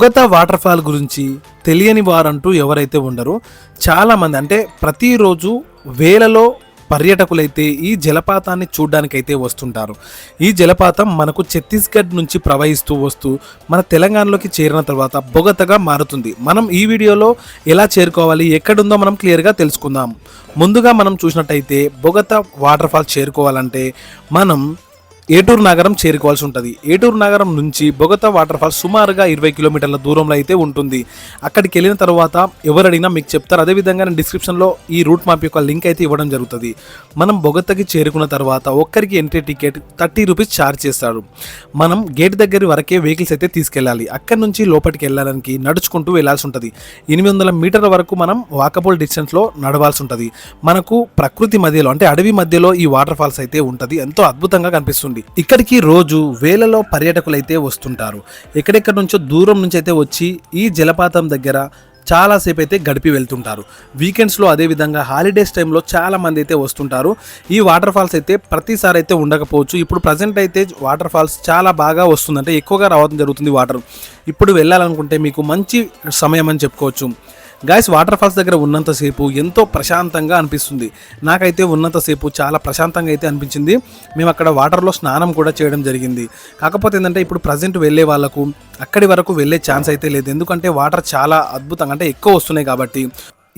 Bogatha water fall గురించి తెలియని వారంటూ ఎవరైతే ఉండరో చాలామంది అంటే ప్రతిరోజు వేలలో పర్యాటకులైతే ఈ జలపాతాన్ని చూడ్డానికైతే వస్తుంటారు. ఈ జలపాతం మనకు ఛత్తీస్గఢ్ నుంచి ప్రవహిస్తూ వస్తూ మన తెలంగాణలోకి చేరిన తర్వాత బొగతగా మారుతుంది. మనం ఈ వీడియోలో ఎలా చేరుకోవాలి ఎక్కడుందో మనం క్లియర్గా తెలుసుకుందాం. ముందుగా మనం చూసినట్టయితే బొగత వాటర్ ఫాల్ చేరుకోవాలంటే మనం ఏటూరు నగరం చేరుకోవాల్సి ఉంటుంది. ఏటూరు నగరం నుంచి బొగత వాటర్ సుమారుగా ఇరవై కిలోమీటర్ల దూరంలో అయితే ఉంటుంది. అక్కడికి వెళ్ళిన తర్వాత ఎవరు అడిగినా మీకు చెప్తారు. అదేవిధంగా నేను డిస్క్రిప్షన్లో ఈ రూట్ మ్యాప్ యొక్క లింక్ అయితే ఇవ్వడం జరుగుతుంది. మనం బొగతకి చేరుకున్న తర్వాత ఒక్కరికి entry ticket thirty rupees charge చేస్తాడు. మనం గేట్ దగ్గర వరకే వెహికల్స్ అయితే తీసుకెళ్ళాలి. అక్కడి నుంచి లోపలికి వెళ్ళడానికి నడుచుకుంటూ వెళ్ళాల్సి ఉంటుంది. ఎనిమిది వందల మీటర్ల వరకు మనం వాకబుల్ డిస్టెన్స్లో నడవాల్సి ఉంటుంది. మనకు ప్రకృతి మధ్యలో అంటే అడవి మధ్యలో ఈ వాటర్ ఫాల్స్ అయితే ఉంటుంది. ఎంతో అద్భుతంగా కనిపిస్తుంది. ఇక్కడికి రోజు వేలలో పర్యాటకులైతే వస్తుంటారు. ఎక్కడెక్కడి నుంచో దూరం నుంచి అయితే వచ్చి ఈ జలపాతం దగ్గర చాలాసేపు అయితే గడిపి వెళ్తుంటారు. వీకెండ్స్లో అదేవిధంగా హాలిడేస్ టైంలో చాలా మంది అయితే వస్తుంటారు. ఈ వాటర్ ఫాల్స్ అయితే ప్రతిసారి అయితే ఉండకపోవచ్చు. ఇప్పుడు ప్రజెంట్ అయితే వాటర్ ఫాల్స్ చాలా బాగా వస్తుందంటే ఎక్కువగా రావడం జరుగుతుంది వాటర్. ఇప్పుడు వెళ్ళాలనుకుంటే మీకు మంచి సమయం అని చెప్పుకోవచ్చు. గాయస్ వాటర్ ఫాల్స్ దగ్గర ఉన్నంతసేపు ఎంతో ప్రశాంతంగా అనిపిస్తుంది. నాకైతే ఉన్నంతసేపు చాలా ప్రశాంతంగా అయితే అనిపించింది. మేము అక్కడ వాటర్లో స్నానం కూడా చేయడం జరిగింది. కాకపోతే ఏంటంటే ఇప్పుడు ప్రజెంట్ వెళ్ళే వాళ్ళకు అక్కడి వరకు వెళ్ళే ఛాన్స్ అయితే లేదు. ఎందుకంటే వాటర్ చాలా అద్భుతంగా అంటే ఎక్కువ వస్తున్నాయి కాబట్టి.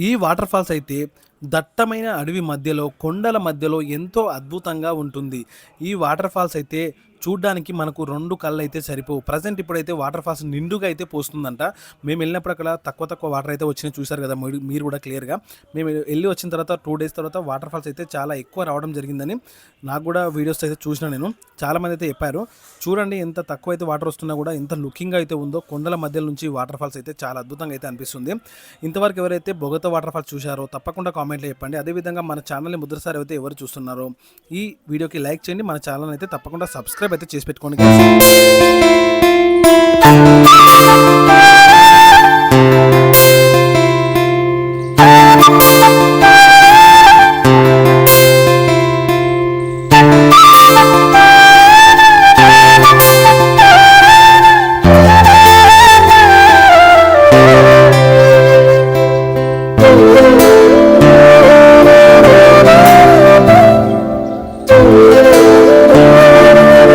ఈ వాటర్ ఫాల్స్ అయితే దట్టమైన అడవి మధ్యలో కొండల మధ్యలో ఎంతో అద్భుతంగా ఉంటుంది. ఈ వాటర్ ఫాల్స్ అయితే చూడ్డానికి మనకు రెండు కళ్ళు అయితే సరిపోవు. ప్రజెంట్ ఇప్పుడైతే వాటర్ ఫాల్స్ నిండుగా అయితే పోస్తుందంట. మేము వెళ్ళినప్పుడు అక్కడ తక్కువ తక్కువ వాటర్ అయితే వచ్చినాయి చూశారు కదా మీరు- మీరు కూడా క్లియర్గా మేము వెళ్ళి వచ్చిన తర్వాత టూ డేస్ తర్వాత వాటర్ ఫాల్స్ అయితే చాలా ఎక్కువ రావడం జరిగిందని నాకు కూడా వీడియోస్ అయితే చూసిన నేను. చాలామంది అయితే చెప్పారు చూడండి ఎంత తక్కువ అయితే వాటర్ వస్తున్నా కూడా ఎంత లుకింగ్ అయితే ఉందో కొండల మధ్య నుంచి వాటర్ ఫాల్స్ అయితే చాలా అద్భుతంగా అయితే అనిపిస్తుంది. ఇంతవరకు ఎవరైతే బొగత వాటర్ ఫాల్స్ చూశారో తప్పకుండా కామెంట్లో చెప్పండి అదేవిధంగా మన ఛానల్ని ముద్రసారి అయితే ఎవరు చూస్తున్నారో ఈ వీడియోకి లైక్ చేయండి మన ఛానల్ అయితే తప్పకుండా సబ్స్క్రైబ్ అయితే చేసి పెట్టుకోండి.